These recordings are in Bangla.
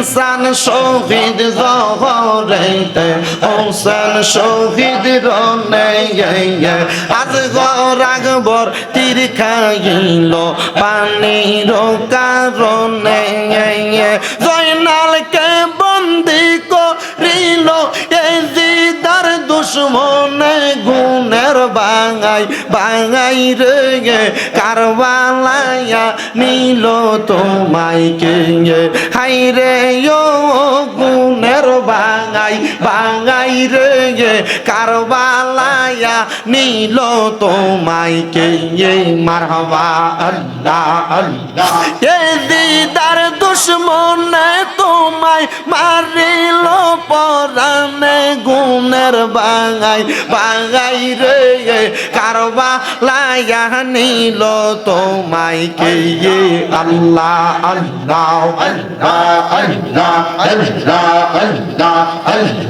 হাসান শহীদ জহরেতে হোসেন শহীদ রনে আজ গরাগবর তীর খাইল পানির কারণে বাঙাই বাঙাই রে কারবালায়া নীল তোমায় কে হাই রে ও গুণের বাঙাই বাঙাই রে কারবালায়া নীল তোমায় কে মারহাবা আল্লাহ আল্লাহ। এ দিদার দুশ্মনে তোমায় মারিল পরানে গুণের বাঙাই। বাঙাই রে কারবা লায়া নিল তোমায় কে আল্লাহ আল্লাহ Allah, Allah, Allah, Allah, Allah,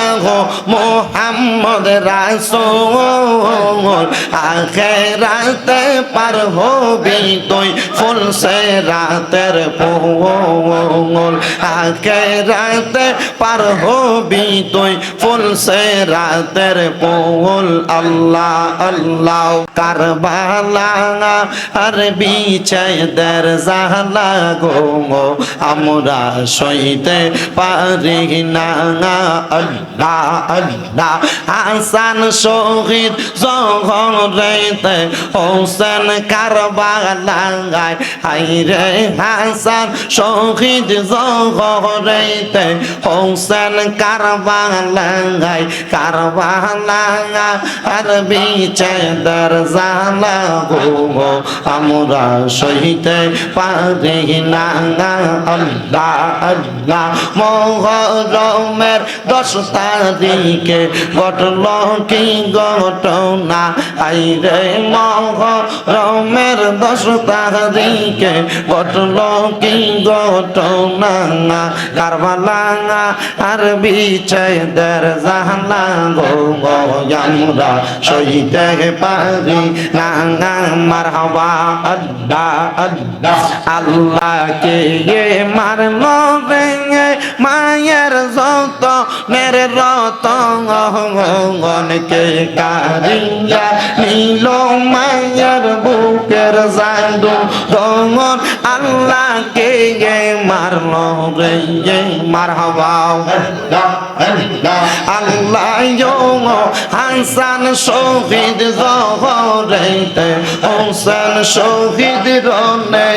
Muhammad রাসূল, আখেরাতে পার হবি তুই ফুল সে রাতের পোল আখেরাতে পার হবি তুই ফুল সে রাতের পোল আল্লাহ আল্লাহ, কারবালা আর বিছাইদের জালা গো, আমরা সইতে পারি না। আল্লাহ আল্লাহ, হাসান শহীদ জহরেতে, হোসেন কারবালায় হাইরে হাসান শহীদ জহরেতে, হোসেন কারবালায় কারবালায়, আর বিছাইদের জালা গো আমরা সহিতে পারি না, আল্লাহ আল্লাহ, মহরমের দশ তারিখে ঘটল কি ঘটনা আইরে মহরমের দশ তারিখে ঘটল কি ঘটনা কারবালা আর বিচয়দের জাহালা গো আমরা সহিতে পারি না মার হওয়া আল্লাহ আল্লাহ আল্লাহকে মারল রে মেরে রতনকে কারিয়া নীল মায়ের বুকের জাদু দমন আল্লাহকে গে মারল রে মার হওয়া আল্লাহ হাসান শহীদ জহরেতে হোসেন শহীদ রনে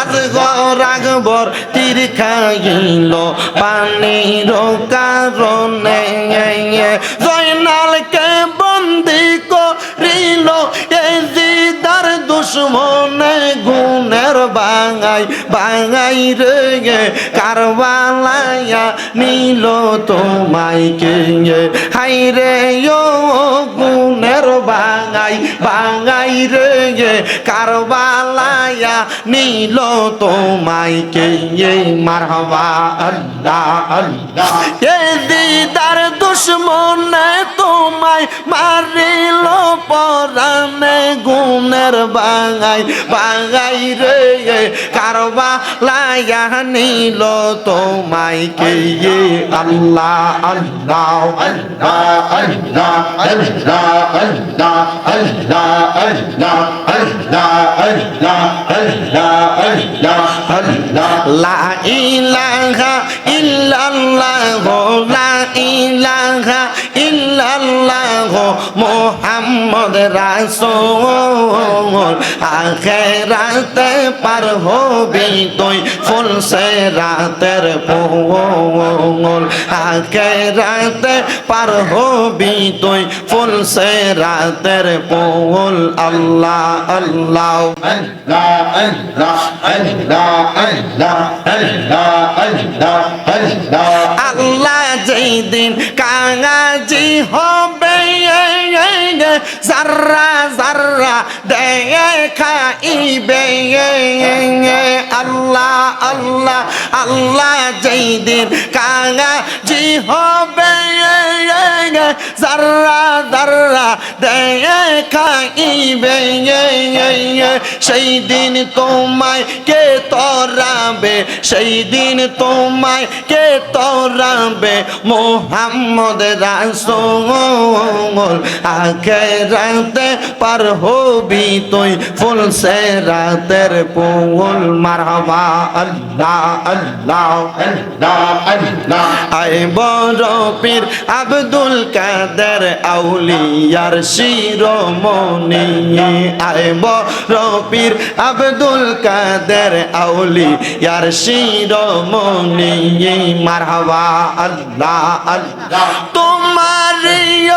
আজ গরাগবর তীর খাইল পানির কারণে। জয়নালকে বন্দি করিল এই দিদার দুশ্মনে গুণের বাঙাই। বাঙাই রে, কারবালায়া নীল তোমায় কে। হাই রে, ও বাঙাই রে কারবালায়া নীল তোমায় কে মারহাবা আল্লাহ আল্লাহ। এ দিদার দুশ্মনে তোমায় মারিল পরানে গুণের বাঙাই বাঙাই রে কারবা লায়া নিল তোমায় কে আল্লাহ আল্লাহ Allah, Allah, Allah, Allah, Allah, Allah, Allah, Allah, Allah, Allah, Allah. লা ইলাহা ইল্লাল্লাহ লা ইলাহা ইল্লাল্লাহ মুহাম্মদ রাসূল। আখেরাতে পার হবি তুই ফুল সে রাতের পোল আখেরাতে পার হবি তুই ফুল সে রাতের পোল আল্লাহ। আল্লাহ Allah, Allah, Allah, Allah, Allah. আল্লাহ। যেই দিন কাঙাজি হবে জাররা জাররা দেখা আল্লাহ আল্লাহ আল্লাহ যেই দিন কাঙাজি হবে জাররা জাররা দেখাইবে সেই দিন তোমায় কে তরাবে? সেই দিন তোমায় কে তরাবে? মোহাম্মদ রাসূল আগে রাতে পার হবি তুই ফুল সে রাতের পুল মারহাবা, আল্লাহ আল্লাহ আল্লাহ আল্লাহ। আয় বড় পীর আব্দুল কাদের আউলিয়ার শিরোমণি। আয় বড় পীর আব্দুল কাদের আউলিয়ার শিরোমণি মারহাবা আল্লাহ আল্লাহ। তোমার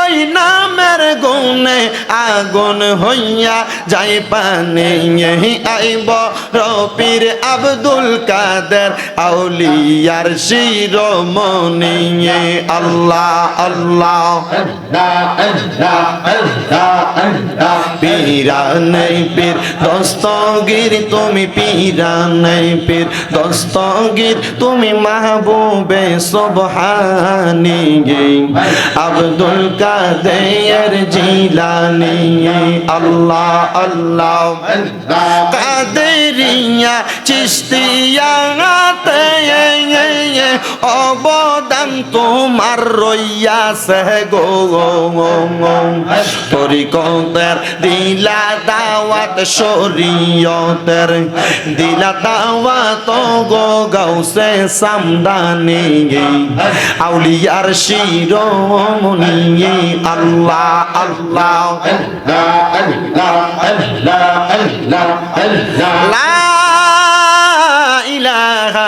ওই নামের গুণে আগুন হইয়া যাই পানে। আইব রপির আব্দুল কাদের আউলিয়ার শিরোমণি। আল্লাহ আল্লাহ। পীরা নেই পীর, দস্তগীর তুমি পীরা নেই পীর, দস্তগীর তুমি মাহবুবে আব্দুল কাদের জিলানি। আল্লাহ আল্লাহ। কাদেরিয়া চিস্তিয়াতে অবদান তোমার রইয়াছে গো তরিকতের দিলা দাওয়াত শরীয়তের। দিলা দাওয়াত গো, গাউসে সামদানি আউলিয়ার শিরোমণি আল্লাহ আল্লাহ। আল্লাহ আল্লাহ আল্লাহ আল্লাহ ইলাহা